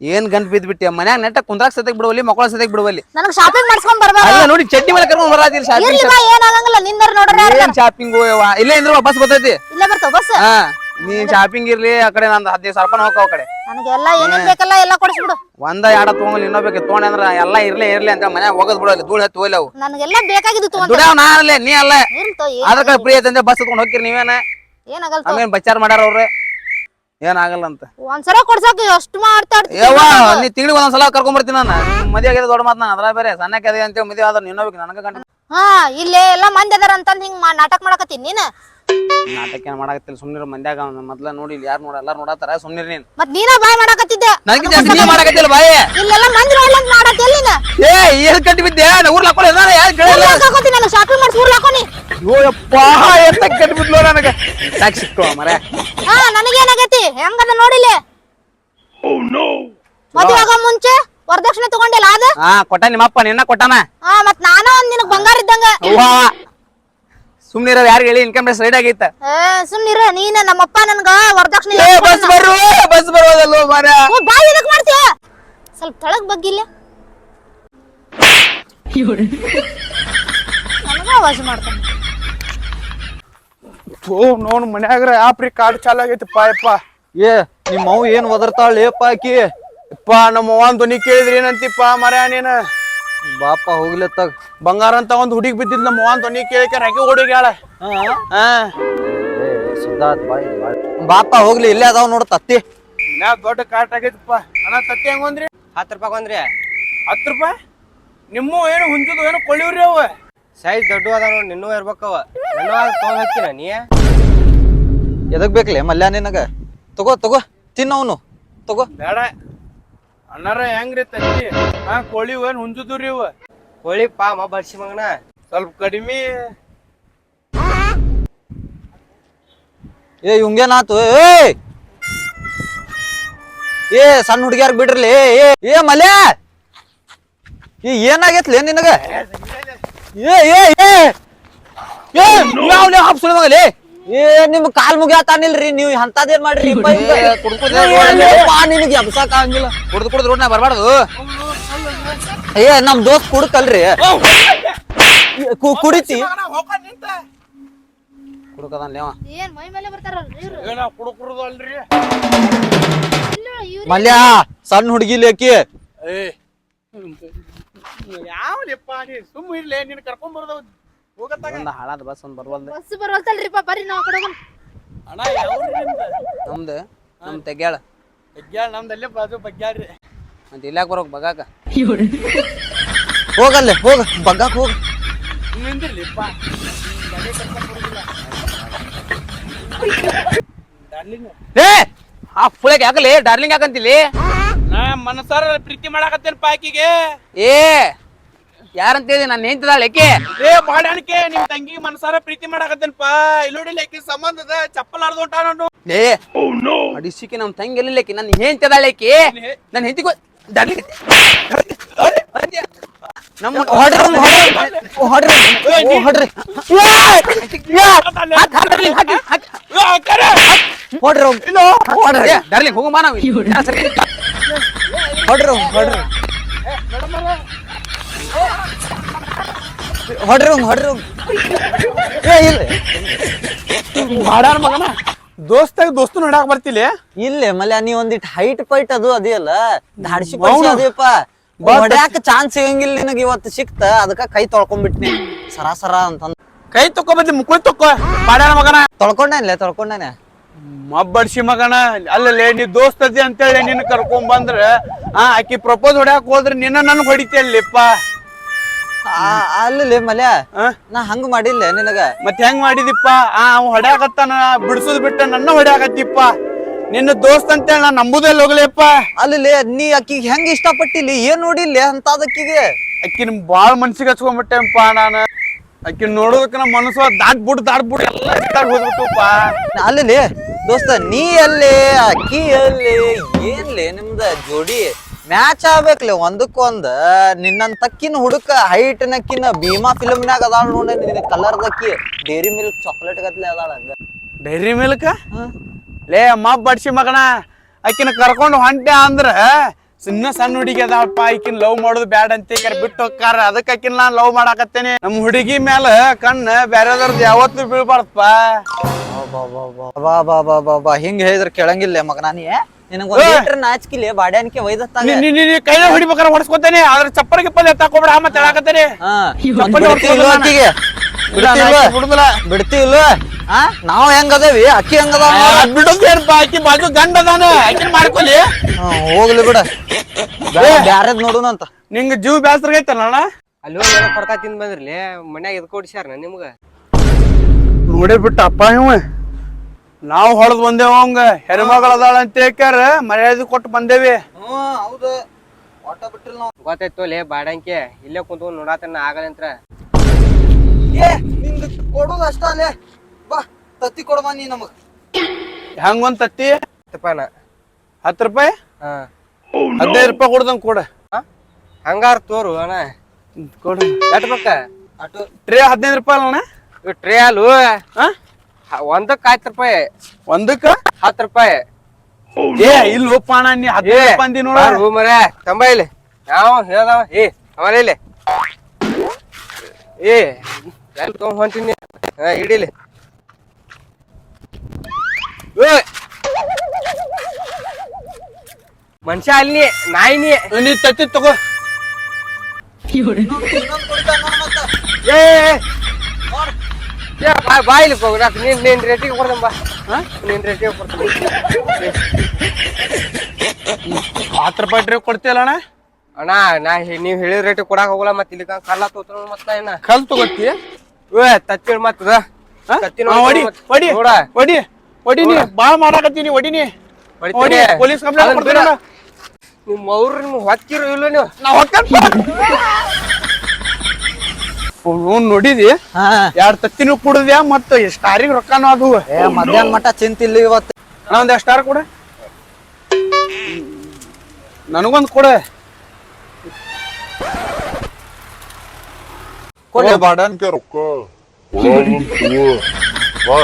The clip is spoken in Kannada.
ಏನ್ ಗಂಟ್ ಬಿದ್ದ್ ಬಿಟ್ಟಿ ಮನ್ಯಾಗ ನೆಟ್ಟ ಕುಂದ್ರಾಕ್ ಸತಕ್ ಬಿಡುವಲ್ಲಿ ಮಕ್ಕಳ ಸತಕ್ ಬಿಡುವಲ್ಲಿ? ನನಗ್ ಶಾಪಿಂಗ್ ಮಾಡ್ಸ್ಕೊಂಡ್ ಬರ್ಬಾರ ಅಲ್ಲ ನೋಡಿ ಚಟ್ಟಿ ಮೇಲೆ ಕರ್ಕೊಂಡು ಬರಾತಿರಿ ಶಾಪಿಂಗ್ ಇರ್ಲಿ ಬಾ ಏನ್ ಆಗಂಗಿಲ್ಲ. ನಿಂದರ್ ನೋಡ್ರಿ ಏನ್ ಶಾಪಿಂಗ್ ಇಲ್ಲೇ ಇಂದ್ರ ಬಸ್ ಬರ್ತೈತಿ. ನೀನ್ ಬರ್ತಾವ ಬಸ್. ಹಾ ನೀ ಶಾಪಿಂಗ್ ಇರ್ಲಿ ಆ ಕಡೆ ನಂದು ಹದಿನೈದು ಸಾವಿರ ರೂಪಾಯಿ ಹೋಗ್ತಾವ ಕಡೆ. ನನಗೆಲ್ಲ ಏನೇನ್ ಬೇಕಲ್ಲ ಎಲ್ಲ ಕೊಡಿಸ್ಬಿಡು. ಒಂದ ಎರಡ ತಗೊಂಡ್ ಇನ್ನೊಬೇಕು ತೊಗೊಂಡೆ ಅಂದ್ರ ಎಲ್ಲ ಇರ್ಲಿ ಇರ್ಲಿ ಅಂತ ಮನ್ಯಾಗ ಹೋಗದ್ ಬಿಡಲ್ಲ ಧೂಳ ಹತ್ತಿ ಹೋಗ್ಲಿ ಅವು. ನನಗೆಲ್ಲ ಬೇಕಾಗಿದ್ದು ತಗೊಂಡ್ ದುಡ್ಯಾವ ನಾ ಅಲ್ಲೇ ನೀ ಅಲ್ಲ. ಅದಕ್ಕೆ ಪ್ರಿಯ ತಂದೆ ಬಸ್ ತಗೊಂಡ್ ಹೋಗಿರಿ ನೀವೇನ? ಏನಾಗಲ್ಲ ಹಂಗೇನ್ ಬಚಾರ್ ಮಾಡ್ಯಾರ ಅವ್ರೆ. ಏನಾಗಲ್ಲ ಅಂತ ಒಂದ್ಸಲ ಕೊಡ್ಸಕ್ ಎಷ್ಟು ಮಾತಾಡ್ತಿ ಯವ್ವ ನೀ ತಿಂಗಳಿಗೆ ಒಂದೊಂದ್ಸಲ ಕರ್ಕೊಂಡ್ ಬರ್ತೀನಿ ನಾನು. ಮದುವೆ ಆಗಿದೆ ದೊಡ್ಡ ಮಾತು ನಾನು ಅದ್ರ ಬೇರೆ. ಸಣ್ಣಕ್ಕೆ ಅದೇ ಅಂತೇಳಿ ಮದುವೆ ಆದ್ರೆ ಹೋಗಿ ನನಗ ಗಂಟ. ಹಾ ಇಲ್ಲೇ ಎಲ್ಲ ಮಂದಿ ಅದಾರ ಅಂತಂದ್ ಹಿಂಗ್ ಮಾ- ನಾಟಕ ಮಾಡಕತ್ತೀನಿ ನೀನ್? ನಾಟಕ ಏನ್ ಮಾಡಕತ್ತಿಲ್ಲ? ಸುಮ್ನಿರು ಮಂದ್ಯಾಗ ಅವ್ನ ಮೊದ್ಲ ನೋಡಿ ಇಲ್ಲಿ ಯಾರು ನೋಡ ಎಲ್ಲಾರು ನೋಡತ್ತಾರ ಸುಮ್ನಿರ್ ನೀನ್. ಮತ್ ನೀನ ಬಾಯ್ ಮಾಡಕತ್ತಿದ್ದೆ. ನನಗೆ ಜಾಸ್ತಿ ನೀ ಮಾಡಕತ್ತಿಲ್ಲ ಬಾಯಿ? ಇಲ್ಲೆಲ್ಲ ಮಂದಿ ಮಾಡತ್ತಿಲ್ಲ ನೀನ ಏ ಏನ್ ಕಟ್ಟಿ ಬಿದ್ದೆ ಊರ್ಲ ಹಾಕೊಳ್ಳಿ ಯಾರು ಕೇಳಿಲ್ಲ ಹಾಕೋತಿ ನಾನು? ಶಾಪಿಂಗ್ ಮಾಡ್ಸಿ ಊರ್ಲ್ ಹಾಕೋನಿ ಯಪ್ಪ ಎತ್ತ ಕಟ್ಟಿ ಬಿದ್ಲು ನನಗೆ. ಸಾಕ್ ಸಿಕ್ತು ಮರೆ. ಹಾ ನನಗೇನಾಗೈತಿ? ಹೆಂಗದ ನೋಡಿಲಿ ನೋ ಮುಂಚೆ ವರದಕ್ಷಿಣೆ ತಗೊಂಡಿಲ್ಲ ಅದ? ಹಾ ಕೊಟ್ಟ ನಿಮ್ಮಪ್ಪ ನಿನ್ನ ಕೊಟ್ಟಾನ? ಹಾ ಮತ್ ನಾನು ಒಂದ್ ನಿನಗ್ ಬಂಗಾರ ಇದ್ದಂಗ. ಅವ್ವ ಸುಮ್ನಿರ ಯಾರು ಹೇಳಿ ಇನ್ಕಮ್ ಟ್ಯಾಕ್ಸ್ ರೈಡ್ ಆಗೈತ ಏ ಸುಮ್ನಿರ ನೀನ ನಮ್ಮಪ್ಪ ನನ್ಗ ವರದಕ್ಷಿಣೆ ಏ ಬಸ್ ಬರು ಬಸ್ ಬರೋದಲ್ವ ಮರ ನೀ ಬಾಯ್ ಎದಕ್ ಮಾಡ್ತೀಯ? ಸ್ವಲ್ಪ ತಳಗ್ ಬಗ್ಗಿಲ್ಲ ನನಗ ಆವಾಜ್ ಮಾಡ್ತಾನೆ. ಓ ನೋಡ್ ಮನ್ಯಾಗ್ರ ಆಪ್ರಿ ಕಾರ್ಡ್ ಚಾಲು ಆಗೈತಿಪ್ಪ ಯಪ್ಪ. ಏ ನಿಮ್ಮ ಅವ್ ಏನ್ ಒದರ್ತಾಳ ಪಾಕಿ ಆಕಿ? ಅಪ್ಪ ನಮ್ಮ ಅವ್ವನ್ ಧ್ವನಿ ಕೇಳಿದ್ರಿ ಏನಂತಿಪ್ಪ ಮರ ನೀನ? ಬಾಪ ಹೋಗ್ಲತ್ತಾಗ ಬಂಗಾರ ಅಂತ ಒಂದ್ ಹುಡುಗಿ ಬಿದ್ದಿದ್ ನಮ್ಮ ಅವ್ವನ್ ತೊನಿ ಕೇಳಿಕೆ ಹಾಕಿ ಹುಡುಗ್ಯಾಳ ಹಾ? ಸುದ್ದಾತ್ ಬಾಯ್ ಬಾಪ ಹೋಗ್ಲಿ ಇಲ್ಲೇ ಅದಾವ ನೋಡ ತತ್ತಿ. ದೊಡ್ಡ ಕಾಟ್ ಆಗೈತಪ್ಪ ಅಣ್ಣ ತತ್ತಿ ಹೆಂಗ್ ಒಂದ್ರಿ ಹತ್ತು ರೂಪಾಯಿ ಒಂದ್ರಿ ಹತ್ತು ರೂಪಾಯಿ? ನಿಮ್ಮ ಏನು ಹುಂಜದು ಏನು ಕೊಳ್ಳಿವ್ರಿ ಅವ? ಸೈಜ್ ದೊಡ್ಡ ಅದ ನೋಡಿ ನಿನ್ನೂ ಇರ್ಬೇಕವ ನನ್ನ ತೊಗೊಂಡ್ ಹಾಕಿನ ನೀ? ಎದಕ್ ಬೇಕಲೇ ಮಲ್ಯ ನಿನಗ? ತಗೋ ತಗೋ ತಿನ್ನವನು. ತಗೋ. ಬೇಡ. ಅಣ್ಣಾರ ಹೆಂಗ್ರಿ ತಂಗಿ? ಹಾ ಕೋಳಿ ಏನ್ ಹುಂಜುದ್ರಿ ರೀ ಅವ ಕೋಳಿ ಪಾ ಮ ಬರ್ಸಿ ಮಗನ. ಸ್ವಲ್ಪ ಕಡಿಮೆ. ಏ ಇವಂಗೇನಾತು? ಏ ಏ! ಸಣ್ಣ ಹುಡುಗಿಯಾರ ಬಿಡ್ರಲಿ. ಏ ಏ ಮಲ್ಯ! ಈ ಏನಾಗೈತ್ಲೆ ನಿನಗ? ಏ ಏ ಏ ಏ! ಯಾವ್ಲೆ ಹಾಪ್ಸುಳ ಮಗಲೇ? ಏ ನಿಮ್ ಕಾಲ್ ಮುಗಿಯತಾನಿಲ್ರಿ ನೀವು ಅಂತದೇನ್ ಮಾಡ್ರಿ? ನಿನಗೆ ಎಬ್ಸಾಕ ಆಗಂಗಿಲ್ಲ. ಕುಡ್ದು ಕುಡ್ದು ನಾ ಬರ್ಬಾರ್ದು. ಏ ನಮ್ ದೋಸ್ತ್ ಕುಡ್ಕಲ್ರಿ. ಕುಡಿತಿ. ಕುಡ್ಕದನ್ ಲೇವ ಏನ್ ಮೈ ಮೇಲೆ ಬರ್ತಾರ ಇವ್ರು? ಏನ ಇಲ್ಲ ಮಲ್ಯ ಸಣ್ಣ ಹುಡುಗಿ ಲೇಕಿ ಯಾವ ಸುಮ್ಮ ಇರ್ಲಿ ನೀನ್ ಕರ್ಕೊಂಡ್ ಬರ್ದವ್ ಒಂದ್ ಹಾಳಾದ ಬಸ್ ಒಂದು ಬರ್ವಲ್ದು. ಬಸ್ ಬರೋಲ್ತಲ್ರಿಪ್ಪ ಬರ್ರಿ ನಾವ್ ಕಡೆ ಅಣ್ಣ ಯಾವ್ರಿ ನಿಮ್ದು? ನಮ್ದು ನಮ್ ತೆಗ್ಯಾಳ. ಬಗ್ಗ್ಯಾಳ ನಮ್ದಲ್ಲೇ ಬಾಜು ಬಗ್ಗ್ಯಾಳ್ರಿ ಅಂತ ಇಲ್ಲಾಕ ಬರೋಕ್ ಬಗಾಕ? ಹೋಗಲ್ಲೇ ಹೋಗ ಬಗ್ಗಾಕ ಹೋಗ. ನಿಂದಿರ್ಲಿಪ್ಪ. ಡಾರ್ಲಿಂಗ್ ಏ ಆ ಫುಳಕ್ ಯಾಕಲಿ? ಡಾರ್ಲಿಂಗ್ ಯಾಕಂತಿಲಿ? ನಾ ಮನಸಾರ ಪ್ರೀತಿ ಮಾಡಾಕತ್ತೇನಪ್ಪ ಆಕಿಗೆ? ಏ ಯಾರಂತ ನನ್ನ ನಾನು ಹೆಂತಿದಾಳ ಏಕೆ ಏ ಬಾಡಾಣಿಕೆ ನಿಮ್ ತಂಗಿ ಮನಸಾರ ಪ್ರೀತಿ ಮಾಡಾಕತ್ತೇನಪ್ಪ ಇಲ್ಲೋಡಿಲ್ಲ ಆಕಿ ಸಂಬಂಧದ ಚಪ್ಪಲ್ ಹರ್ದು ಹೊಂಟ ನಾನು ಏ ಅಡಿಸಿಕೆ ನಮ್ಮ ತಂಗಿ ಎಲ್ಲಿಲ್ಲಕಿ ನನ್ನ ಹೆಂತಿದಾಳ ಏಕೆ ನನ್ನ ಹೆಂಡತಿ ನಮ್ಮ ಹೊಡ್ರಿ ಹೊಡ್ರಿ ಹೊಡ್ರಿ ಹೊಡ್ರಿ ಹೊಡ್ರಿ. ಹೋಗಮ್ಮ ನಾವು. ಹೊಡ್ರಿ ಹೊಡ್ರಿ. ಹೊಡ್ರಿ ಹೊಡ್ರಿ. ಏ ಇಲ್ಲ ಮಾಡಾರ ಮಗನ? ದೋಸ್ತಾಗ ದೋಸ್ತು ನೋಡಾಕ ಬರ್ತಿಲ್ಲ ಇಲ್ಲೇ ಮಲ್ಯ ನೀ ಒಂದಿಟ್ ಹೈಟ್ ಪೈಟ್ ಅದು ಅದಿಯಲ್ಲ ಧಾಡ್ಸಿ ಪಡ್ಸಿ ಅದೇಪ ಹೊಡ್ಯಾಕ ಚಾನ್ಸ್ ಸಿಗಂಗಿಲ್ಲ ನಿನಗೆ ಇವತ್ತು ಸಿಕ್ತ. ಅದಕ್ಕ ಕೈ ತೊಳ್ಕೊಂಡ್ಬಿಟ್ನಿ ಸರಾಸರ ಅಂತಂದ್. ಕೈ ತೊಕ್ಕೊ ಬದ್ಲಿ ಮುಕ್ಕಳಿ ತೊಕ್ಕೊ. ಬಾಡಾನ ಮಗನ? ತೊಳ್ಕೊಂಡೇನ್ಲೆ ತೊಳ್ಕೊಂಡೇನೆ. ಮಬ್ಬಡ್ಸಿ ಮಗನ ಅಲ್ಲಲ್ಲೇ ನೀ ದೋಸ್ತ ಅದಿ ಅಂತೇಳಿ ನಿನ್ನ ಕರ್ಕೊಂಡ್ ಬಂದ್ರ ಆ ಆಕಿ ಪ್ರಪೋಸ್ ಹೊಡ್ಯಾಕ ಹೋದ್ರ ನಿನ್ನ ನನ್ ಹೊಡಿತಿಯಲ್ಲಿಪ್ಪ ಅಲ್ಲಿ ಮಲ್ಯ? ನಾ ಹಂಗ ಮಾಡಿಲ್ಲ ನಿನಗ? ಮತ್ ಹೆಂಗ್ ಮಾಡಿದಿಪ್ಪ? ಆ ಹೊಡ್ಯಾಕತ್ತಾನ ಬಿಡ್ಸೋದ್ ಬಿಟ್ಟ ನನ್ನ ಹೊಡ್ಯಾಕತ್ತಿಪ್ಪ. ನಿನ್ನ ದೋಸ್ತ್ ಅಂತೇಳಿ ನಾ ನಂಬುದೇ ಹೋಗ್ಲಿಪ್ಪ ಅಲ್ಲಿ ನೀ ಅಕ್ಕಿಗೆ ಹೆಂಗ್ ಇಷ್ಟಪಟ್ಟಿಲಿ ಏನ್ ನೋಡಿಲ್ಲ ಅಂತ ಅದಕ್ಕಿಗೆ ಅಕ್ಕಿನ ಬಾಳ ಮನ್ಸಿಗೆ ಹಚ್ಕೊಂಡ್ಬಿಟ್ಟೆಪ್ಪ ನಾನು. ಅಕ್ಕಿ ನೋಡೋದಕ್ಕ ನಮ್ಮ ಮನಸ್ಸು ದಾಟ್ ಬಿಡ್ ದಾಟ್ ಬಿಡ್ ಎಲ್ಲ ಇಷ್ಟಾಗ್ ಹೋಗ್ಬಿಟ್ಟುಪ್ಪ. ಅಲ್ಲಿ ದೋಸ್ತ ನೀ ಅಲ್ಲಿ ಅಕ್ಕಿ ಎಲ್ಲಿ ಏನ್ಲಿ ನಿಮ್ದ ಜೋಡಿ? ಮ್ಯಾಚ್ ಆಗ್ಬೇಕ್ಲೆ ಒಂದಕ್ಕೊಂದ್ ನಿನ್ನಂತಕ್ಕಿನ ಹುಡುಕ ಹೈಟ್ ನಕ್ಕಿನ ಭೀಮಾ ಫಿಲ್ಮ್ನಾಗ ಅದಾಳ ನೋಡ ನಿನ್ನ ಕಲರ್ ದಕ್ಕಿ ಡೇರಿ ಮಿಲ್ಕ್ ಚಾಕ್ಲೇಟ್ ಗತ್ಲೆ ಅದಾಳ ಹಂಗ. ಡೈರಿ ಮಿಲ್ಕ್ ಲೇ ಮಬ್ಬಡ್ಸಿ ಮಗನ ಆಕಿನ ಕರ್ಕೊಂಡು ಹೊಂಟೆ ಅಂದ್ರ ಸಿನ್ನ ಸಣ್ಣ ಹುಡುಗಿ ಅದಾಳಪ್ಪ ಆಕಿನ ಲವ್ ಮಾಡೋದು ಬ್ಯಾಡ ಅಂತ ಬಿಟ್ಟು ಹೋಗ್ಕಾರ ಅದಕ್ಕೆ ಆಕಿನ ನಾನ್ ಲವ್ ಮಾಡಾಕತ್ತೇನೆ. ನಮ್ಮ ಹುಡುಗಿ ಮ್ಯಾಲ ಕಣ್ಣ ಬ್ಯಾರೆದವ್ರದ್ದು ಯಾವತ್ತೂ ಬೀಳ್ಬಾರ್ದಪ್ಪ. ಬಾ ಬಾ ಬಾ ಬಾ ಬಾ ಬಾ ಹಿಂಗ್ ಹೇಳಿದ್ರೆ ಕೇಳಂಗಿಲ್ಲ ಮಗ ನೀ? ನಿನಗ ಒಂದ್ ಲೀಟರ್ ನಾಚಿಕಿಲೆ ಬಾಡ್ಯಾನಿಕೆ ಒಯ್ದತ್ತಾಗ. ನೀ ನೀ ನೀ ಕೈನ ಹೊಡಿಬೇಕಾರ ಹೊಡ್ಸ್ಕೊತೇನೆ ಆದ್ರೆ ಚಪ್ಪರ ಗಿಪ್ಪಲ್ ಎತ್ತಾಕೋಬೇಡ ಮತ್ತೆ ಹೇಳಾಕತ್ತೇನೆ ಹಾ. ಚಪ್ಪಲಿ ಬಿಡ್ತಿ ಇಲ್ವೋ ನಾವ್ ಹೆಂಗ್ ಅದೇವಿ? ಅಕ್ಕಿ ಹೆಂಗ್ ಅದಾವ? ನೋಡು. ಬಿಡುದು ಏನಪ್ಪ ಆಕಿ ಬಾಜು ಗಂಡ ಅದಾನ ಆಕಿನ್ ಮಾಡ್ಕೊಲಿ. ಹೋಗ್ಲಿ ಬಿಡ. ಬ್ಯಾರೆದ್ ನೋಡುನಂತ ನಿಂಗ ಜೀವ ಬ್ಯಾಸರ ಐತಲ್ಲ ಅಲ್ಲಿ ಹೋಗಿ ಏನೋ ಕೊಡ್ತಾ ತಿಂದ್ ಬಂದ್ರಲಿ ಮನ್ಯಾಗ ಇದ್ ಕೊಡ್ಸ್ಯಾರ ನಿಮ್ಗ? ನೋಡೇ ಬಿಟ್ಟ ಅಪ್ಪ ಇವ. ನಾವು ಹೊಡೆದ್ ಬಂದೇವ ಅವಂಗ. ಹೆಣ್ಮಗಳ ಅದಾಳ ಅಂತ ಹೇಳ್ಕ್ಯಾರ ಮರ್ಯಾದೆ ಕೊಟ್ಟು ಬಂದೇವಿ. ಹ್ಮ್ ಹೌದು. ಒಟ್ಟ ಬಿಟ್ಟಿಲ್ಲ ನಾವು. ಗೊತ್ತಾಯ್ತು ಲೇ ಬಾಡಂಕೆ ಇಲ್ಲೇ ಕುಂತ ನೋಡಾತನ ಆಗಲ್ಲಂತ್ರ ಏ ನಿಂದು ಕೊಡೋದು ಅಷ್ಟ ಅಲ್ಲೇ. ಬಾ ತತ್ತಿ ಕೊಡವ ನೀ ನಮಗ್. ಹೆಂಗ್ ಒಂದ್ ತತ್ತಿ ತಪ್ಪನ ಹತ್ತು ರೂಪಾಯಿ? ಹಾ. ಹದಿನೈದು ರೂಪಾಯಿ ಕೊಡ್ದಂಗ್ ಕೊಡ. ಹಂಗಾರ ತೋರು ಅಣ್ಣ. ಕೊಡು. ಎಟ್ ಬೇಕ? ಟ್ರೇ ಹದಿನೈದು ರೂಪಾಯಿ ಅಲ್ಲ ಅಣ್ಣ? ಇವ್ ಟ್ರೇ ಅಲ್ಲು ಹಾ? ಒಂದಕ್ಕ ಹತ್ತು ರೂಪಾಯಿ. ಒಂದಕ್ಕ? ಹತ್ತು ರೂಪಾಯಿ. ಏ ಇಲ್ಲಿ ಹೋಪ್ಪ ಅಣ್ಣ ನೀ ಹತ್ತು ರೂಪಾಯಿ ಅಂದಿ ನೋಡ. ಬಾರ್ ಹೂ ಮರ ತಂಬ ಇಲ್ಲಿ. ಯಾವ ಹೇಳ್ದವ? ಏ ಅವನ ಇಲ್ಲಿ. ಏ ಎಲ್ಲಿ ತಗೊಂಡ್ ಹೊಂಟಿನಿ? ಹಾ ಹಿಡಿಲಿ ಏ ಮನುಷ್ಯ ಅಲ್ಲಿ ನಾಯಿನಿ. ನೀ ತತ್ತಿ ತಗೋ. ಏ ಏ, ಏ. ಏ, ಬಾ ಬಾ ಇಲ್ಲಿ ಹೋಗ್ರಾಕ್ ನೀನ್ ನಿನ್ ರೇಟಿಗೆ ಕೊಡ್ದಂ ಬಾ. ಹಾ? ನಿನ್ ರೇಟಿಗೆ ಕೊಡ್ತೀನಿ ಹತ್ತು ರೂಪಾಯಿ ಟ್ರೇ ಕೊಡ್ತೀಯಲ್ಲ ಅಣ್ಣ? ಅಣ್ಣ ನಾ ನೀವು ಹೇಳಿದ ರೇಟಿಗೆ ಕೊಡಾಕ ಹೋಗಲ್ಲ ಮತ್ತೆ ಇಲ್ಲಿ ಕಲ್ಲ ತೋತ್ರ ಮತ್ತ ಏನ ಕಲ್ ತಗೋತಿ ಏ ತತ್ತಿಳ್ ಮತ್ತದ ಹೊಡಿ ಹೊಡಿ ನೋಡ. ಹೊಡಿ ಹೊಡಿ ನೀ ಬಾಳ್ ಮಾಡಾಕತ್ತೀನಿ ಹೊಡಿನಿ. ಹೊಡಿ ಪೊಲೀಸ್ ಕಂಪ್ಲೇಂಟ್ ಅದನ್ನ ಕೊಡ್ತೀನಿ ಬಿಡು. ನಿಮ್ ಅವ್ರು ನಿಮ್ ಹೊಕ್ಕಿರೋ ಇಲ್ಲ ನೀವು? ನಾ ಅವ್ನು ನೋಡಿದಿ? ಎರಡ್ ತತ್ತಿನೂ ಕುಡ್ದ್ಯಾ ಮತ್ತ ಸ್ಟಾರಿಗೆ ರೊಕ್ಕನೂ ಅದು ಏ ಮಧ್ಯಾಹ್ನ ಮಠ ಚಿಂತಿಲ್ಲ ಇವತ್ತು. ನಾ ಒಂದ್ ಸ್ಟಾರ್ ಕೊಡ? ನನಗೊಂದ್ ಕೊಡ. ಕೊಡ. ಬಾಡನ್ಕೆ ರೊಕ್ಕ. ಬಾ.